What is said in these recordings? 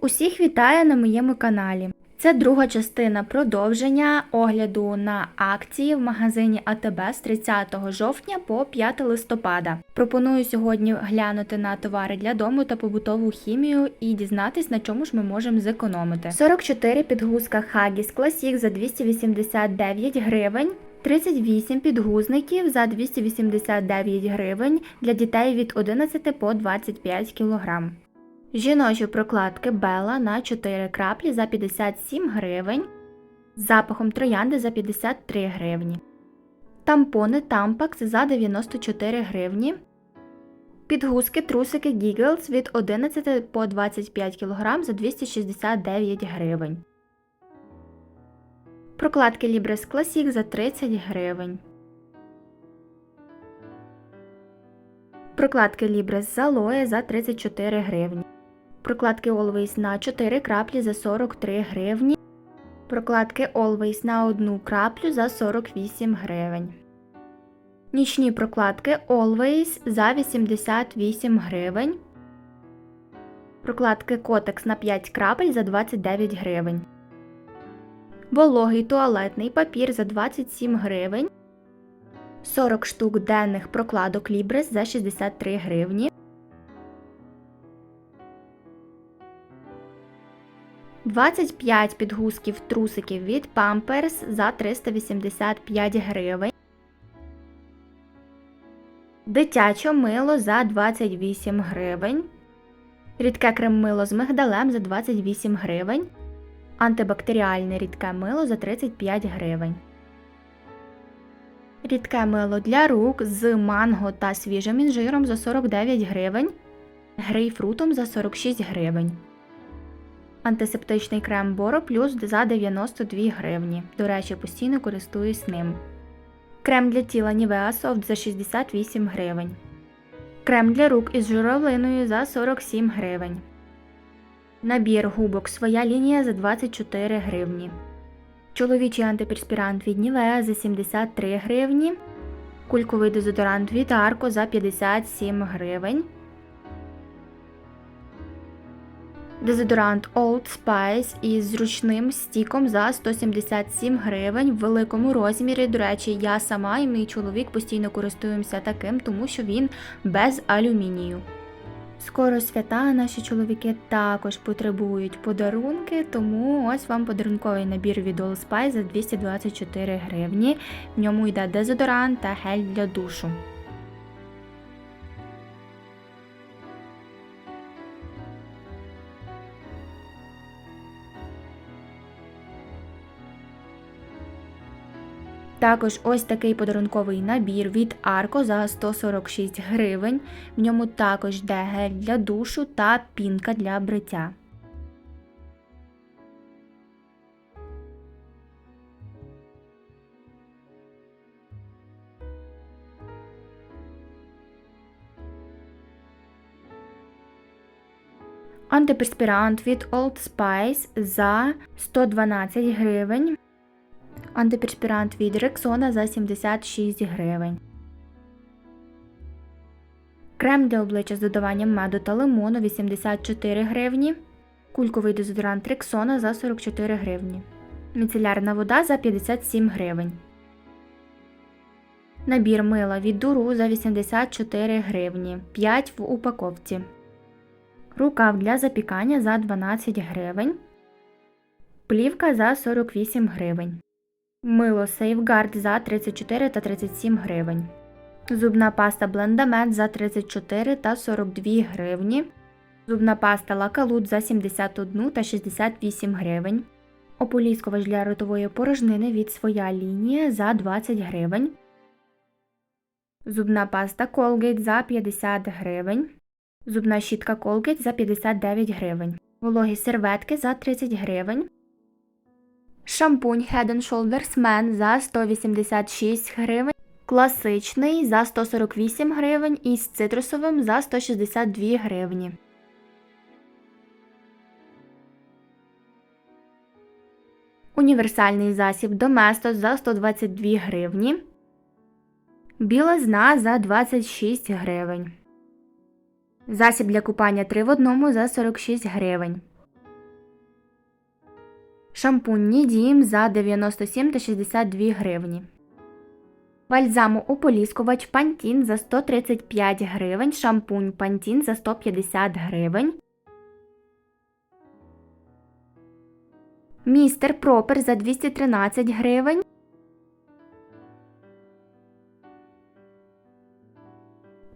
Усіх вітаю на моєму каналі. Це друга частина продовження огляду на акції в магазині АТБ з 30 жовтня по 5 листопада. Пропоную сьогодні глянути на товари для дому та побутову хімію і дізнатись, на чому ж ми можемо зекономити. 44 підгузка Haggis Classic за 289 гривень. 38 підгузників за 289 гривень для дітей від 11 по 25 кг. Жіночі прокладки Бела на 4 краплі за 57 гривень. З запахом троянди за 53 гривні. Тампони Tampax за 94 гривні. Підгузки трусики Giggles від 11 по 25 кг за 269 гривень. Прокладки Libres Classic за 30 гривень. Прокладки Libres з Aloe за 34 гривні. Прокладки Always на 4 краплі за 43 гривні. Прокладки Always на 1 краплю за 48 гривень. Нічні прокладки Always за 88 гривень. Прокладки Kotex на 5 крапель за 29 гривень. Вологий туалетний папір за 27 гривень. 40 штук денних прокладок Libres за 63 гривні. 25 підгузків трусиків від Pampers за 385 гривень. Дитяче мило за 28 гривень. Рідке крем-мило з мигдалем за 28 гривень. Антибактеріальне рідке мило за 35 гривень. Рідке мило для рук з манго та свіжим інжиром за 49 гривень. Грейпфрутом за 46 гривень. Антисептичний крем Боро Плюс за 92 гривні. До речі, постійно користуюсь ним. Крем для тіла Nivea Soft за 68 гривень. Крем для рук із журавлиною за 47 гривень. Набір губок Своя лінія за 24 гривні. Чоловічий антиперспірант від Nivea за 73 гривні. Кульковий дезодорант від Arco за 57 гривень. Дезодорант Old Spice із зручним стіком за 177 гривень в великому розмірі. До речі, я сама і мій чоловік постійно користуємося таким, тому що він без алюмінію. Скоро свята наші чоловіки також потребують подарунки, тому ось вам подарунковий набір від Old Spice за 224 гривні. В ньому йде дезодорант та гель для душу. Також ось такий подарунковий набір від Arco за 146 гривень. В ньому також йде гель для душу та пінка для бриття. Антиперспірант від Old Spice за 112 гривень. Антиперспірант від Рексона за 76 гривень. Крем для обличчя з додаванням меду та лимону 84 гривні. Кульковий дезодорант Рексона за 44 гривні. Міцелярна вода за 57 гривень. Набір мила від дуру за 84 гривні. 5 в упаковці. Рукав для запікання за 12 гривень. Плівка за 48 гривень. Мило Safeguard за 34 та 37 гривень. Зубна паста Blendamет за 34 та 42 гривні. Зубна паста Лакалут за 71 та 68 гривень. Ополіскувач для ротової порожнини від своя лінія за 20 гривень. Зубна паста Colgate за 50 гривень. Зубна щітка Colgate за 59 гривень. Вологі серветки за 30 гривень. Шампунь Head Shoulders Man за 186 гривень. Класичний за 148 гривень і з цитрусовим за 162 гривні. Універсальний засіб Доместос за 122 гривні. Білизна за 26 гривень. Засіб для купання 3 в 1 за 46 гривень. Шампунь Нідім за 97 та 62 гривні. Бальзаму ополіскувач Пантін за 135 гривень, шампунь Пантін за 150 гривень. Містер Пропер за 213 гривень.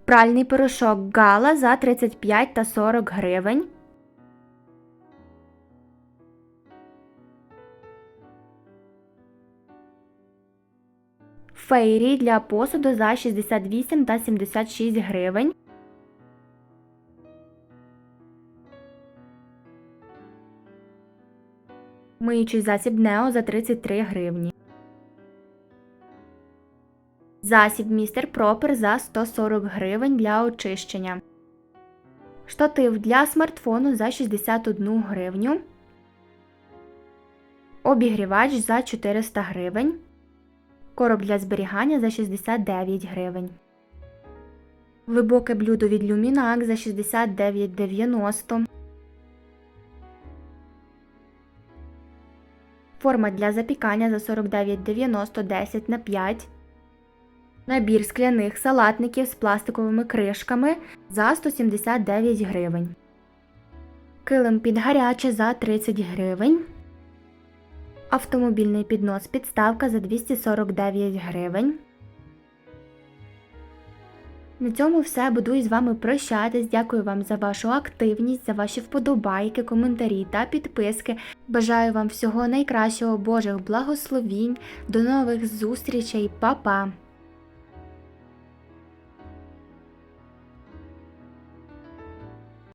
Пральний порошок Гала за 35 та 40 гривень. Фейрі для посуду за 68 та 76 гривень. Миючий засіб Нео за 33 гривні. Засіб Містер Пропер за 140 гривень для очищення. Штатив для смартфону за 61 гривню. Обігрівач за 400 гривень. Короб для зберігання за 69 гривень. Глибоке блюдо від Luminac за 69,90. Форма для запікання за 49,90 10 на 5. Набір скляних салатників з пластиковими кришками за 179 гривень. Килим під гаряче за 30 гривень. Автомобільний піднос підставка за 249 гривень. На цьому все буду із вами прощатись. Дякую вам за вашу активність, за ваші вподобайки, коментарі та підписки. Бажаю вам всього найкращого Божих благословінь. До нових зустрічей, Па-па!